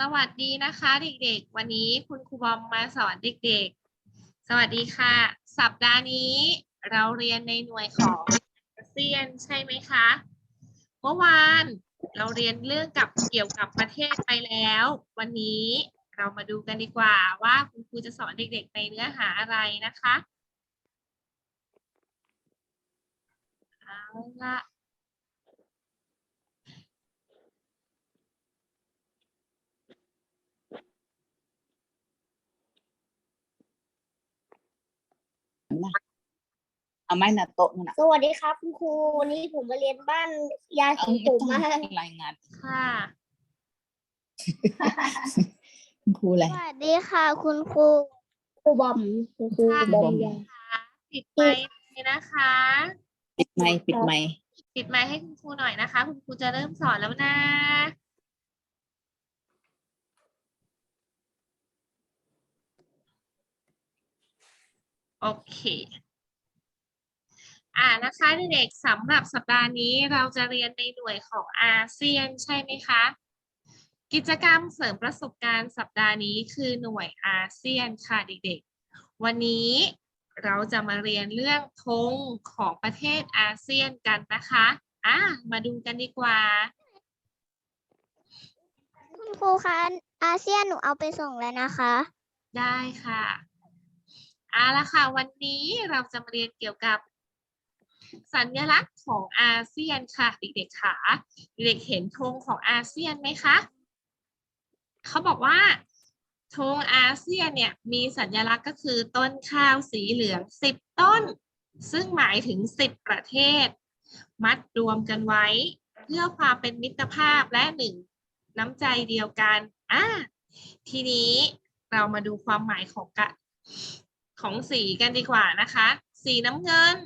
สวัสดีนะคะเด็กๆ วันนี้คุณครูบอมมาสอนเด็กๆ สวัสดีค่ะ สัปดาห์นี้เราเรียนในหน่วยของอาเซียนใช่ไหมคะ เมื่อวานเราเรียนเรื่องกับเกี่ยวกับประเทศไปแล้ว วันนี้เรามาดูกันดีกว่าว่าคุณครูจะสอนเด็กๆในเนื้อหาอะไรนะคะเอาละ เอาไม้หนาโต๊ะนั่นน่ะสวัสดีครับคุณครูวันนี้ผมมาเรียนบ้านยายขเอาองไม่ผมต้องมารายงาน ค่ะคุณครูอะไรสวัสดีค่ะ คุณครูครูบอมคุณครูค่ะบอมยายปิดไมค์เลยนะคะ ปิดไม้ปิดไม้ปิดไมค์ให้คุณครูหน่อยนะคะ คุณครูจะเริ่มสอนแล้วนะ โอเค อ่านะคะเด็กๆสำหรับสัปดาห์นี้เราจะเรียนในหน่วยของอาเซียนใช่ไหมคะ กิจกรรมเสริมประสบการณ์สัปดาห์นี้คือหน่วยอาเซียนค่ะเด็กๆ วันนี้เราจะมาเรียนเรื่องธงของประเทศอาเซียนกันนะคะ อะมาดูกันดีกว่า คุณครูคะอาเซียนหนูเอาไปส่งแล้วนะคะ ได้ค่ะ เอาละค่ะ วันนี้เราจะมาเรียนเกี่ยวกับ สัญลักษณ์ของอาเซียนค่ะ เด็กๆค่ะเด็กเห็นธงของอาเซียนไหมคะเขาบอกว่าธงอาเซียนเนี่ยมีสัญลักษณ์ก็คือต้นข้าวสีเหลืองสิบต้น ซึ่งหมายถึงสิบประเทศ มัดรวมกันไว้ เพื่อความเป็นมิตรภาพและหนึ่งน้ำใจเดียวกันอ่าทีนี้เรามาดูความหมายของกะ ของสีกันดีกว่านะคะ สีน้ำเงิน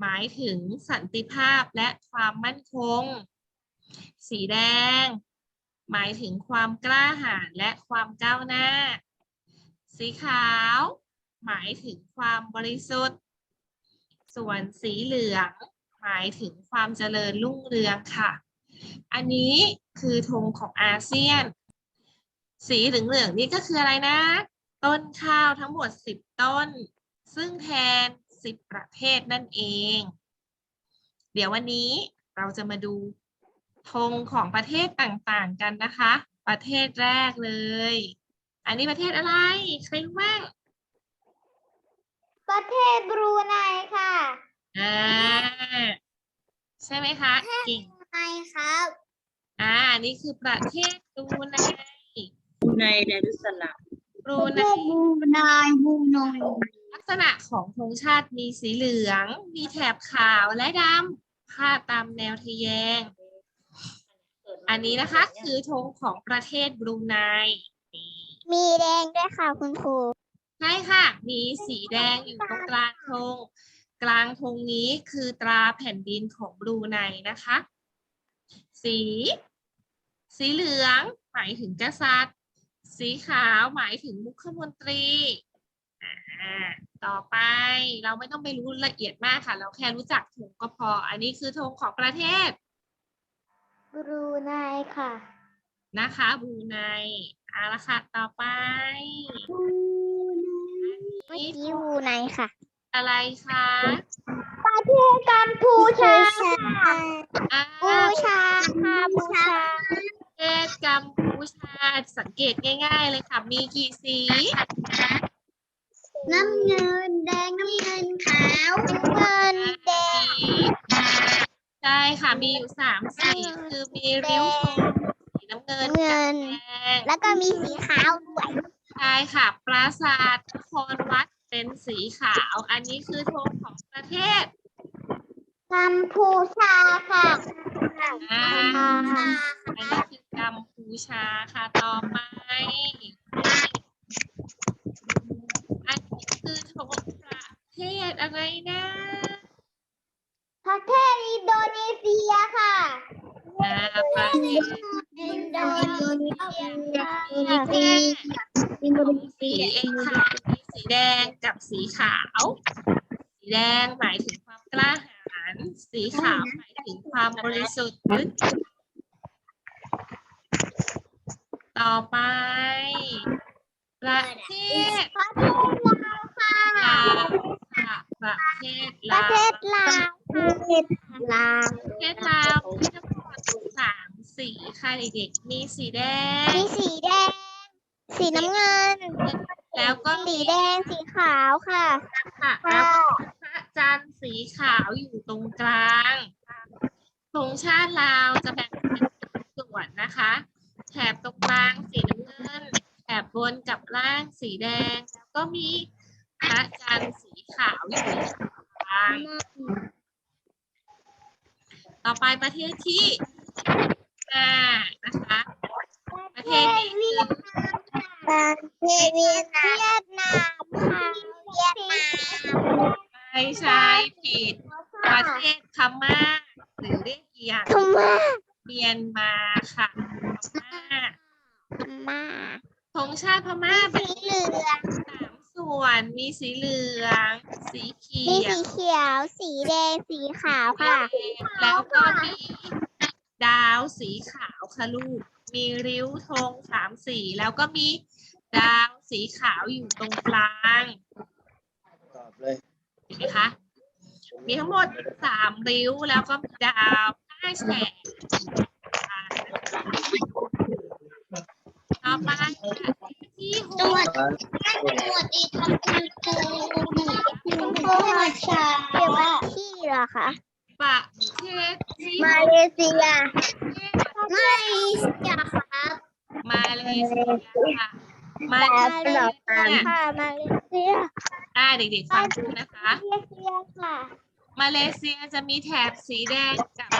หมายถึงสันติภาพและความมั่นคง สีแดง หมายถึงความกล้าหาญและความก้าวหน้า สีขาว หมายถึงความบริสุทธิ์ ส่วนสีเหลือง หมายถึงความเจริญรุ่งเรืองค่ะ อันนี้คือธงของอาเซียน สีเหลืองๆนี่ก็คืออะไรนะ ต้นข้าวทั้งหมด 10 ต้น ซึ่งแทน 10 ประเทศนั่นเอง เดี๋ยววันนี้เราจะมาดูธงของประเทศต่างๆกันนะคะ ประเทศแรกเลย อันนี้ประเทศอะไร ใครรู้บ้างประเทศบรูไนค่ะอ่าใช่ไหมคะเก่งไนครับ อ่า นี่คือประเทศบรูไนในดารุสลาม บรูไนเทศบรูไนบรูไนลักษณะของธงชาติมีสีเหลือง มีแถบขาวและดำพาดตามแนวทะแยง อันนี้นะคะคือธงของประเทศบรูไนมีแดงด้วยค่ะคุณครูใช่ค่ะ มีสีแดงอยู่ตรงกลางธงกลางธงนี้คือตราแผ่นดินของบรูไนนะคะ สี สีเหลืองหมายถึงกษัตริย์ สีขาวหมายถึงมุขมนตรีอ่าต่อไปเราไม่ต้องไปรู้ละเอียดมากค่ะ เราแค่รู้จักธงก็พอ อันนี้คือธงของประเทศบรูไนค่ะ นะคะบรูไนเอาละค่ะต่อไปบรูไนเมื่อกี้บรูไนค่ะ อะไรคะประเทศกัมพูชาอ่าบูชาค่ะบูชาประ เทศกัมพูชาสังเกตง่าย ๆ เลยค่ะ มีกี่สี น้ำเงินแดงน้ำเงินขาวน้ำเงินแดงใช่ค่ะ มีอยู่สามสีคือมีริ้วธงสีน้ำเงินเงิน แดงแล้วก็มีสีขาวด้วยใช่ค่ะ ปราสาทนครวัดเป็นสีขาว อันนี้คือธงของประเทศ กัมพูชาค่ะ อ่า อันนี้คือ กัมพูชาค่ะ ต่อไปอันนี้คือธงประเทศอะไรนะ ประเทศอินโดนีเซียค่ะอ่าประเทศอินโดนีเซียอินโดนีเซียสีเองค่ะมีสีแดงกับสีขาว สีแดงหมายถึงความกล้าหาญ สีขาวหมายถึงความบริสุทธิ์ ต่อไปประเทศประเทศลาวค่ะลาวค่ะประเทศปลาระเทวศลาวประเทศลาวประเทศลาวมีทั้งหมดสามสีค่ะเด็กๆมีสีแดง มีสีแดง สีน้ำเงินแล้วก็สีแดงสีขาวค่ะ ค่ะแล้วก็พระจันทร์สีขาวอยู่ตรงกลางธงชาติลาวจะแบ่งเป็นสามส่วนนะคะ แถบตรงกลางสีน้ำเงิน แถบบนกับล่างสีแดง แล้วก็มีพระจันทร์สีขาวอยู่ตรงกลาง ต่อไปประเทศที่ห้านะคะ ประเทศนี้คือประเทศเวียดนามเวียดนามค่ะเวียดนามไม่ใช่ผิดประเทศพม่าหรือเรียกอีกอย่างพม่าเมียนมาค่ะพ ม่าพม่าธงชาติพม่ามีแบ่สีงเหลืองสามส่วนมีสีเหลือง สีเขีมียสีวเขียว สีแดง สีขาวค่ะ แล้วก็มีดาวสีขาวค่ะลูก มีริ้วธงสามสี แล้วก็มีดาวสีขาวอยู่ตรงกลางตอบเลยเห็นไหมคะ มีทั้งหมดสามริ้วแล้วก็มีดาวห้าแฉก ต่อไปที่หตรวกจตรวจอีกทำเป็นครูคุณครูหัดชาเรียกว่าที่เหรอคะประเทศที่มาเลเซียมาเลเซียครับมาเลเซียค่ะมาเลเซียค่ะมาเลเซียอ่าเด็กๆฟังดูนะคะ มาเลเซียค่ะ มาเลเซียจะมีแถบสีแดงกับ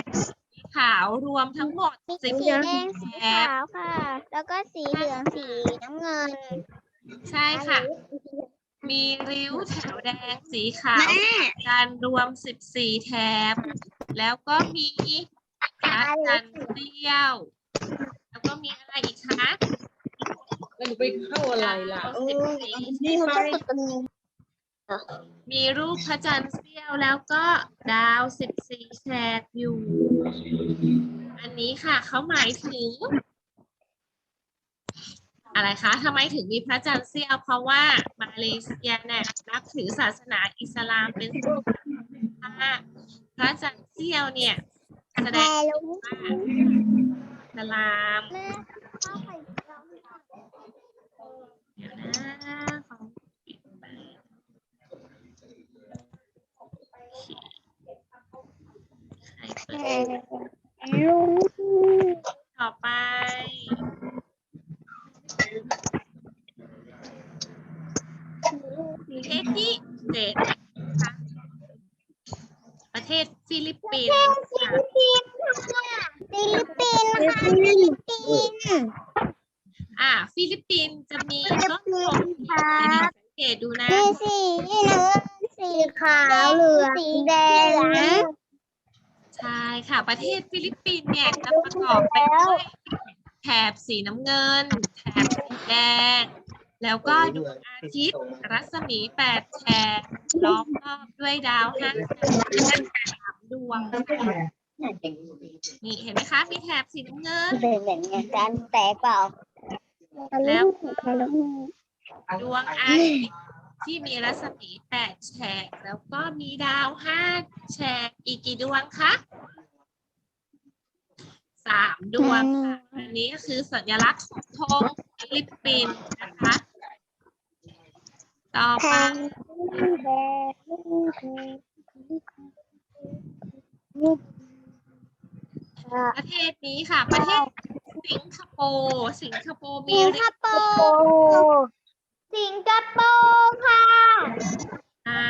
ขาวรวมทั้งหมดมีสิสีบแดงสีแถขาบวค่ะ แล้วก็สีเหลืองสีน้ำเงิน ใช่ค่ะ มีริ้วแถวแดงสีขาวการรวม14แถบแล้วก็มีพระจันทร์เตี้ยว แล้วก็มีอะไรอีกคะแล้วหนูไปเข้าอะไรล่ะดาวโอ้สิบยสี่นี่ไป มีรูปพระจันทร์เสี้ยวแล้วก็ดาวสิบสี่แฉกอยู่ อันนี้ค่ะเขาหมายถึง อะไรคะทำไมถึงมีพระจันทร์เสี้ยว เพราะว่ามาเลเซียเนี่ยนับถือศาสนาอิสลามเป็นศาสนาพระจันทร์เสี้ยวเนี่ย แสดงว่าอิสลาม แม่เข้าไป เดี๋ยวนะของปิดไปใครเปิด ลุง ต่อไปประเทศที่เจ็ดนะคะประเทศฟิลิปปินส์ค่ะฟิลิปปินส์ค่ะฟิลิปปินส์อ่า ฟิลิปปินส์จะมีต้นโพธิ์สังเกตดูนะมีสีน้ำเงินสีขาวเหลืองสีแดง ใช่ค่ะ ประเทศฟิลิปปินส์เนี่ยจะประกอบไปด้วยแถบสีน้ำเงิน แถบสีแดง แล้วก็ดวงอาทิตย์รัศมีแปดแฉกล้อมรอบด้วยดาวห้าสามดวงนี่เห็นไหมคะ มีแถบสีน้ำเงิน เป็นแบบนี้กันแตกเปล่าแล้วดวงอาทิตย์ ที่มีรัศมีแปดแฉกแล้วก็มีดาวห้าแฉกอีกกี่ดวงคะสามดวงค่ะอันนี้ก็คือสัญลักษณ์ของธงฟิลิปปินส์นะคะ ต่อไปประเทศนี้ค่ะ ประเทศสิงคโปร์สิงคโปร์มีสิงคโปร์ สิงคโปร์ค่ะ อ่า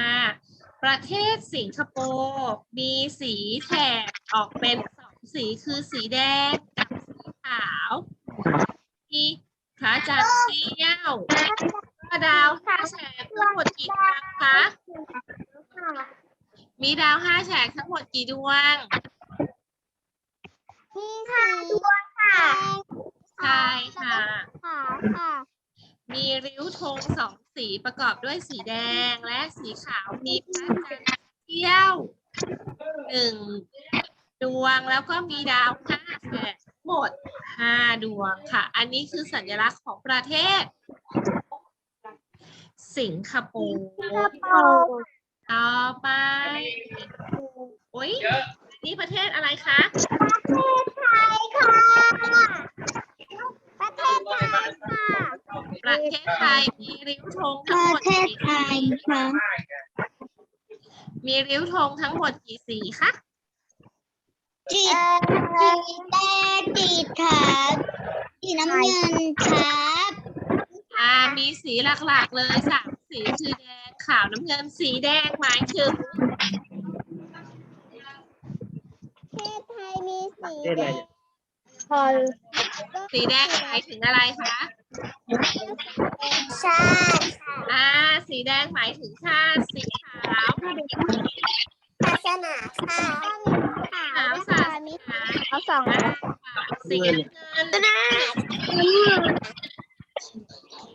ประเทศสิงคโปร์มีสีแถบออกเป็นสองสีคือสีแดงกับสีขาว มีพระจันทร์เสี้ยวกระดาวห้าแฉกทั้งหมดกี่ดวงคะ มีดาวห้าแฉกทั้งหมดกี่ดวงนี่ค่ะดวงค่ะ ใช่ค่ะ ค่ะค่ะ มีริ้วธงสองสีประกอบด้วยสีแดงและสีขาวมีพระจันทร์เที่ยวหนึ่งดวงแล้วก็มีดาวห้าแฉกหมดห้าดวงค่ะ อันนี้คือสัญลักษณ์ของประเทศ สิงคโปร์ต่อไปโอ้ยนี่ประเทศอะไรคะประเทศไทยค่ะ ประเทศไทยมีริ้วธงปทั้งระหมดเทศกี่ไทสียค่ะมีริ้วธงทั้งหมดกี่สีคะจีจีแดงจีครับสีน้ำเงินครับอ่ามีสีหลักๆเลยสามสีคือแดงขาวน้ำเงินสีแดงหมายถึงประเทศไทยมีสีประเทศอะไรแดงเนี่ยพอ สีแดงหมายถึงอะไรคะชาติอ่า สีแดงหมายถึงชาติ สีขาวศาสนาค่ะขาวศาสมีนาเขาสองอ่าสีน้ำเงิน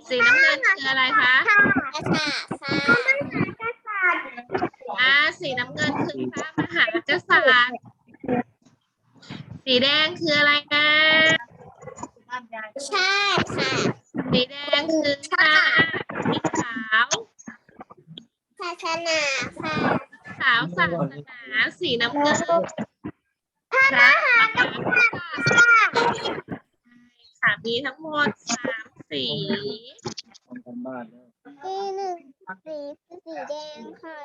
สีน้ำเงินคืออะไรคะภาษาค่ะอ่า สีน้ำเงินคือพระมหากษัตริย์ สีแดงคืออะไรนะ ชาติค่ะ สีแดงคือชาติสีขาว ศาสนาค่ะขาวศาสนาสีน้ำเงินพระมหากษัตริย์ค่ะมีทั้งหมดสามสีทำกันบ้านนะมีหนึ่งสีคือสีแดงค่ะ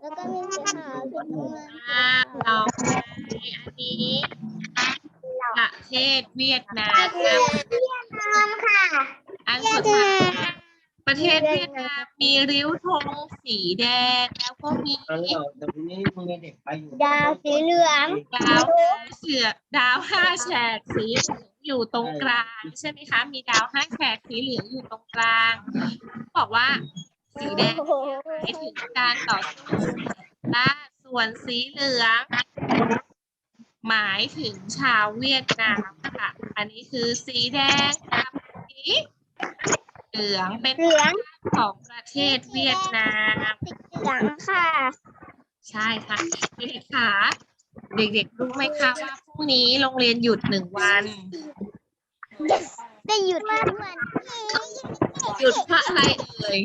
แล้วก็มีสีขาวสีน้ำเงิน อ่าต่อไปอันนี้ ประเท ศเวียดนามเวียดนามค่ะอันสุดท้ายประเทศเวียดนามมีริ้วธงสีแดงแล้วก็มีอันนี้เราแต่วันนี้มึงเด็กไปอยู่ดาวสีเหลืองดาวเฉือดาวห้าแฉกสีเหลืองอยู่ตรงกลางใช่ไหมคะ มีดาวห้าแฉกสีเหลืองอยู่ตรงกลางบอกว่าสีแดงโอ้โหมายถึงการต่อสู้และส่วนสีเหลือง หมายถึงชาวเวียดนามค่ะ อันนี้คือสีแดงกับสีเหลืองเป็นเหลืองของประเทศเวียดนามสีเหลืองค่ะ ใช่ค่ะเด็กๆค่ะ เด็กๆรู้ไหมคะว่าพรุ่งนี้โรงเรียนหยุดหนึ่งวัน ได้หยุดทุกวันหยุดเพราะอะไรเอ่ย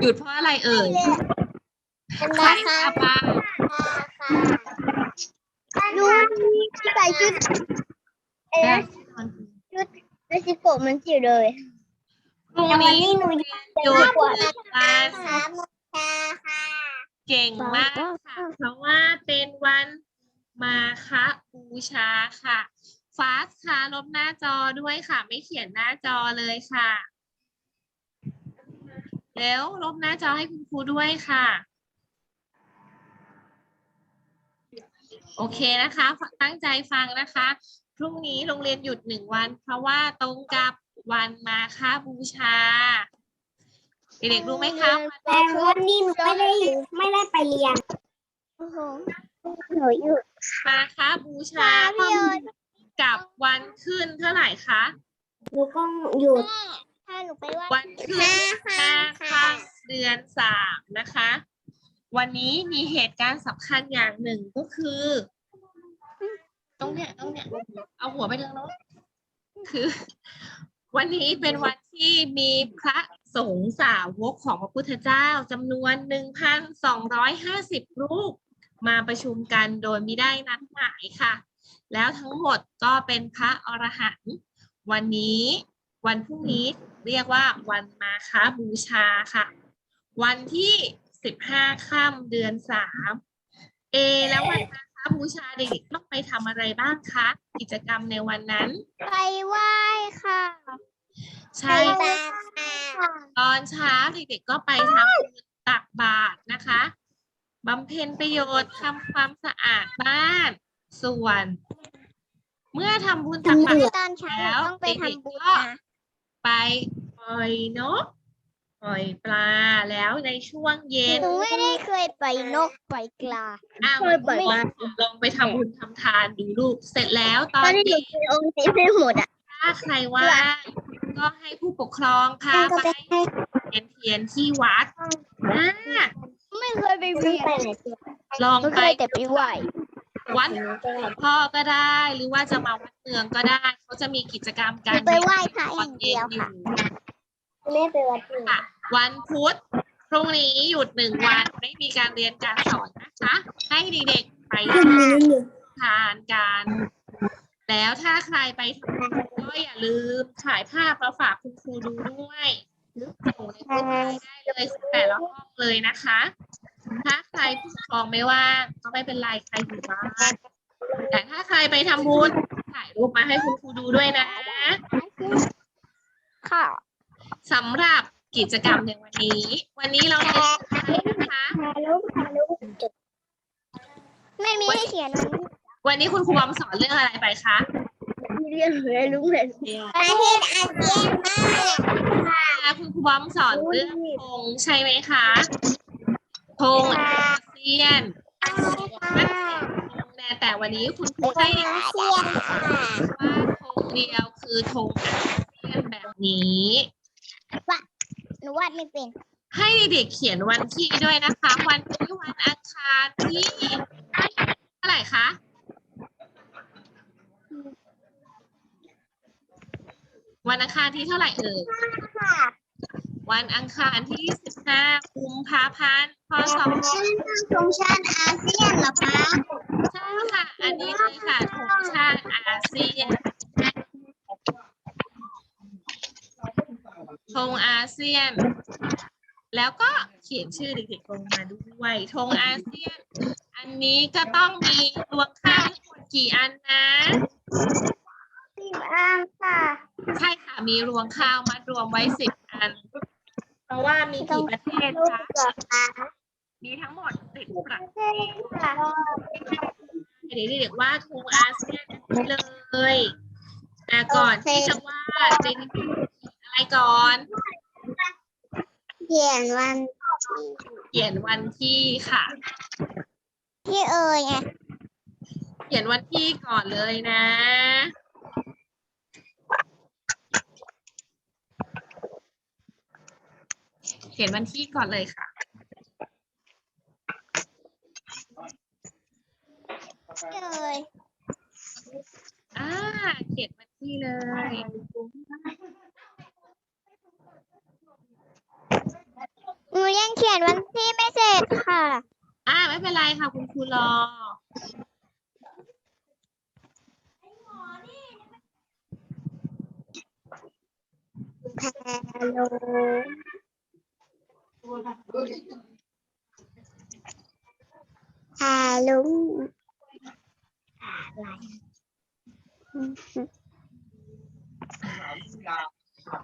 หยุดเพราะอะไรเอ่ยเป็นใครราทคาราบบ้าง ดูใส่ชุดเอ๊ะเมซิโกมันจิ๋วเลยพรุ่งนี้โรงเรียนหยุดหนึ่งวันมาค่ะเก่งมากค่ะ เพราะว่าเป็นวันมาคบูชาค่ะฟาสค่ะลบหน้าจอด้วยค่ะ ไม่เขียนหน้าจอเลยค่ะ แล้วลบหน้าจอให้คุณครูด้วยค่ะ โอเคนะคะ ตั้งใจฟังนะคะ พรุ่งนี้โรงเรียนหยุดหนึ่งวัน เพราะว่าตรงกับวันมาคบูชา เด็กๆรู้ไหมคะวันแต่วันนี้หนูไม่ได้ไม่ได้ไปเรียนโอ้โหหนูหยุดมาคบูชาพี่โยนกับวันขึ้นเท่าไหร่คะหนูก็หยุดถ้าหนูไปว่าวันขึ้นห้าค่ำเดือนสามนะคะ วันนี้มีเหตุการณ์สำคัญอย่างหนึ่งก็คือ ตรงเนี้ยตรงเนี้ยเอาหัวไปทางโน้นคือ วันนี้เป็นวันที่มีพระสงฆ์สาวกของพระพุทธเจ้าจำนวนหนึ่งพันสองร้อยห้าสิบรูป มาประชุมกันโดยไม่ได้นัดหมายค่ะ แล้วทั้งหมดก็เป็นพระอรหันต์วันนี้วันพรุ่งนี้เรียกว่าวันมาคบูชาค่ะ วันที่ สิบห้าค่ำเดือนสามเอ แล้ววันมาคบูชาเด็กๆต้องไปทำอะไรบ้างคะ กิจกรรมในวันนั้น ไปไหว้ค่ะใช่ไปค่ะตอนเช้าเด็กๆก็ไปทำบุญตักบาตรนะคะบำเพ็ญประโยชน์ทำความสะอาดบ้าน ส่วน เมื่อทำบุญตักบาตรตอนเช้าเราต้องไปทำบุญนะ ไปปล่อยนก ปล่อยปลาแล้วในช่วงเย็นหนูไม่ได้เคยไปนกไปกลาอ้าวเคยปล่อยปลาลองไปทำบุญทำทานดูลูกเสร็จแล้วตอตอนนที่หนูนี้ไปองค์เต็มไปหมดอะถ้าใครว่างก็ให้ผู้ปกครองพาก็ไปไปให้เทียนเทียนที่วัดอ่าไม่เคยไปเรียนลองก็ไปเคยแต่ไปไหว้วัดหลวงพ่อก็ได้หรือว่าจะมาวัดมืองก็ได้ เขาจะมีกิจกรรมการไปไหว้พระอย่างเดียวค่ะ แม่ไปวัดหนึ่งค่ะ วันพุธพรุ่งนี้หยุดหนึ่งวันไม่มีการเรียนการสอนนะคะ ให้เด็กๆไปทานกัน แล้วถ้าใครไปทำบุญก็อย่าลืมถ่ายภาพมาฝากคุณครูดูด้วยส่งในกลุ่มไลน์ได้เลยของแต่ละห้องเลยนะคะ ถ้าใครผู้ปกครองไม่ว่างก็ไม่เป็นไรใครอยู่บ้านแต่ถ้าใครไปทำบุญถ่ายรูปมาให้คุณครูดูด้วยนะค่ะ สำหรับกิจกรรมในวันนี้ วันนี้เราเรียนอะไรนะคะไม่มีให้เขียนวันนี้วันนี้คุณครูบอมสอนเรื่องอะไรไปคะ เรียนเลยรู้เลยประเทศอาเซียนมากอ่าคุณครูบอมสอนเรื่องธงใช่ไหมคะธงอาเซียนแต่แต่วันนี้คุณครูให้เด็กอาเซียนค่ะว่าธงเดียวคือธงอาเซียนแบบนี้ หนูวาดไม่เป็น ให้เด็กๆเขียนวันที่ด้วยนะคะ วันนี้วันอังคารที่เท่าไหร่คะวันอังคารที่เท่าไหร่เอ่ยค่ะวันอังคารที่15กุมภาพันธ์พศธงชาติอาเซียนเหรอคะ ใช่ค่ะ อันนี้เลยค่ะธงชาติอาเซียน ธงอาเซียน แล้วก็เขียนชื่อเด็กๆลงมาด้วยธงอาเซียน อันนี้ก็ต้องมีรวงข้าวทั้งหมดกี่อันนะสิบอันค่ะ ใช่ค่ะมีรวงข้าวมัดรวมไว้สิบอัน เพราะว่ามีกี่ประเทศลูกคะเหรอคะมีทั้งหมดสิบประเทศค่ะเดี๋ยวเด็กๆว่าธงอาเซียนเลยแต่ก่อนที่จะวาดเป็นอะไร ก่อนเขียนวันเขียนวันที่ค่ะ ที่เอ่ยไงเขียนวันที่ก่อนเลยนะ เขียนวันที่ก่อนเลยค่ะ ที่เอ่ย อ่า เขียนวันที่เลย นูยังเขียนวันที่ไม่เสร็จค่ะ อ่าไม่เป็นไรค่ะ คุณครูรอ ฮัลโหลฮัลโหล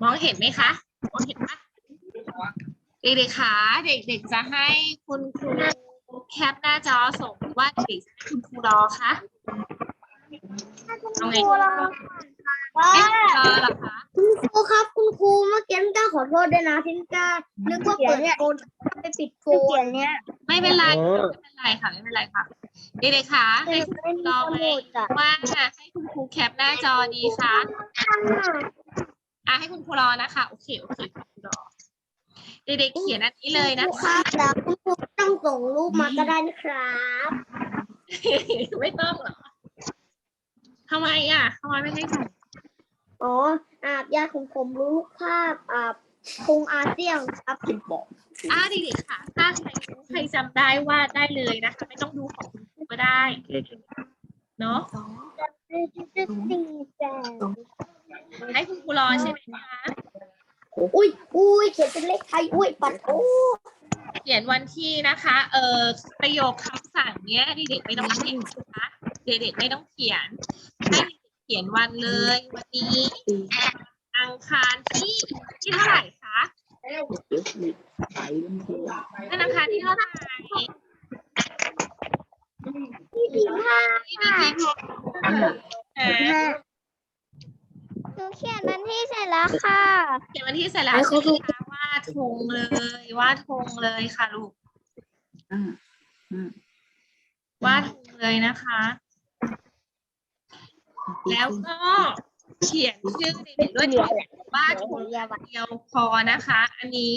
มองเห็นไหมคะ มองเห็นปะ เด็กๆคะเด็กๆจะให้คุณครูแคปหน้าจอส่งหรือว่าเด็กๆจะให้คุณครูรอคะเอาไงครูรอให้คุณครูรอเหรอคะคุณครูครับคุณครูเมื่อกี้ต้าขอโทษด้วยนะที่ต้านึกว่าเปิดโฟนไปปิดโฟนเนี่ยไม่เป็นไรค่ะไม่เป็นไรค่ะไม่เป็นไรค่ะเด็กๆคะให้คุณครูรอไหมว่าให้คุณครูแคปหน้าจอดีคะอะให้คุณครูรอนะคะ โอเคโอเคคุณครูรอ เด็กๆเขียนอันนี้เลยนะครัคะบแล้วคุณครูต้องส่งรูปมาก็ได้นะครับ ไม่ต้องหรอทำไมอะทำไมไม่ให้ส่งอ๋ออาบยาของผมรู้ภาพอาบคงอาเซียนครับอะเด็กๆค่ะ ถ้าใครรู้ใครจำได้ว่าได้เลยนะคะ ไม่ต้องดูของคุณครูก็ได้ เนาะสี่แสนให้คุณครูรอใช่ไหมคะ อุ้ยอุ้ยเขียนเป็นเลขไทยอุ้ยปัดโอ้เขียนวันที่นะคะ เออประโยคคำสั่งเนี้ยเด็กๆไม่ต้องเขียนนะคะเด็กๆไม่ต้องเขียนให้เด็กๆเขียนวันเลย วันนี้อังคารที่ที่เท่าไหร่คะวันอังคารที่เท่าไหร่ที่สิบห้าที่มีกี่อ่าหนูเขียนวันที่เสร็จแล้วค่ะเขียน วันที่เสร็จแล้วใช่ไหมคะวาดธงเลยวาดธงเลยค่ะลูกวาดธงเลยนะคะ แล้วก็เขียนชื่อเด็กๆด้วยวาดธงอย่างเดียวพอนะคะ อันนี้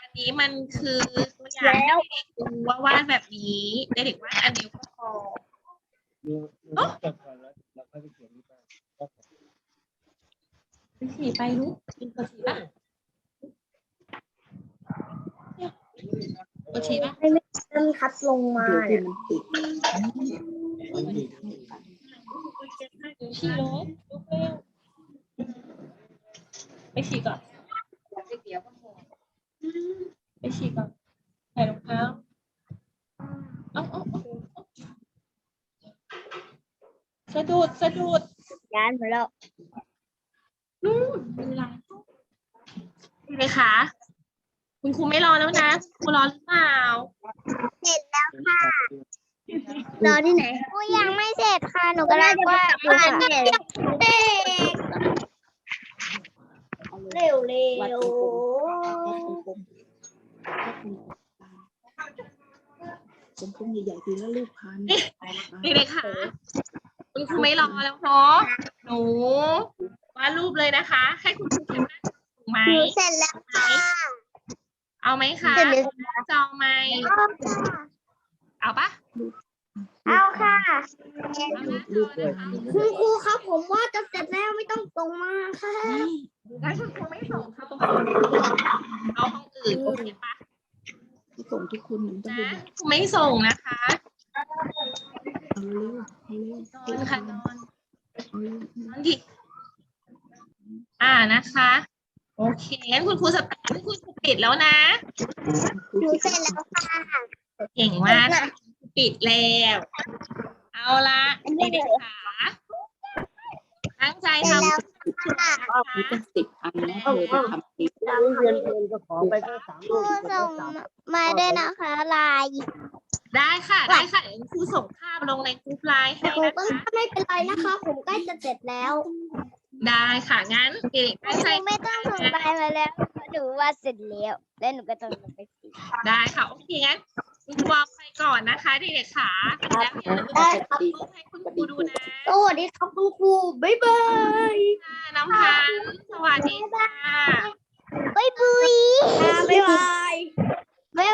อันนี้มันคือตัวอย่างให้เด็กๆดูว่าวาดแบบนี้เด็กๆวาดอันเดียวก็พอดูดูจบก่อนแล้วเราค่อยไปเขียนนี่ไปไปฉี่ไปลูกกินกดฉี่ป่ะกดฉี่ป่ะต้นคัดลงมาเดี๋ยวที่มันติดฉี่รถลุกเร็วไปฉี่ก่อนไปฉี่ก่อนใส่รองเท้าเอาเอาเอาเอาสะดุดสะดุดย้ายมาแล้ว นู่นเวลาเลยคะ คุณครูไม่รอแล้วนะ ครูรอหรือเปล่า เสร็จแล้วค่ะ รอที่ไหนกูยังไม่เสร็จค่ะ หนูก็ได้ว่าบ้านเนี่ยเด็กเร็วเร็วัดวกลมๆกลมๆใหญ่ๆทีละลูกพันนี่เลยค่ะ คุณครูไม่รอแล้วเนาะ หนู วาดรูปเลยนะคะ ให้คุณครูเขียนหน้าถูกไหม หนูเสร็จแล้วค่ะเอาไหมคะเสร็จแล้วจองไหม เอาค่ะเอาปะเอาค่ะเอานะลูกเลยคุณครูครับผมว่าจะเสร็จแล้วไม่ต้องตรงมาค่ะงั้นคุณครูไม่ส่งเข้าตรงเอาห้องอื่นโอเคปะที่ส่งทุกคนมันต้องนะเป็นครูไม่ส่งนะคะเอาเร็วเอาเร็วนอนค่ะนอนเอาเร็วนอนดิ อ่านะคะ โอเคงั้นคุณครูสตาร์ทคุณครูปิดแล้วนะ หนูเสร็จแล้วค่ะ เก่งมากปิดแล้ว เอาละเด็กๆค่ะตั้งใจทำแล้วนะคะมีตั้งสิบอันนะเธอจะทำสิบเรียนเรียนก็ขอไปแค่สามครูส่งมาด้วยนะคะไลน์ได้ค่ะ ได้ค่ะเดี๋ยวครูส่งภาพลงในกรุ๊ปไลน์ให้ครูนะคะไม่เป็นไรนะคะ ผมใกล้จะเสร็จแล้ว ได้ค่ะ งั้นเด็กๆตั้งใจไม่ต้องส่งไลน์มาแล้วหนูว่าเสร็จแล้ว แล้วหนูก็ต้องลงไปสิได้ค่ะ โอเค งั้นคุณครูเอาไปก่อนนะคะเด็กๆค่ะแล้วอย่าลืมได้ส่งรูปให้คุณครูดูนะสวัสดีครับคุณครูบ๊ายบายค่ะน้ำพันธุ์สวัสดีค่ะบ๊ายบายบ๊ายบาย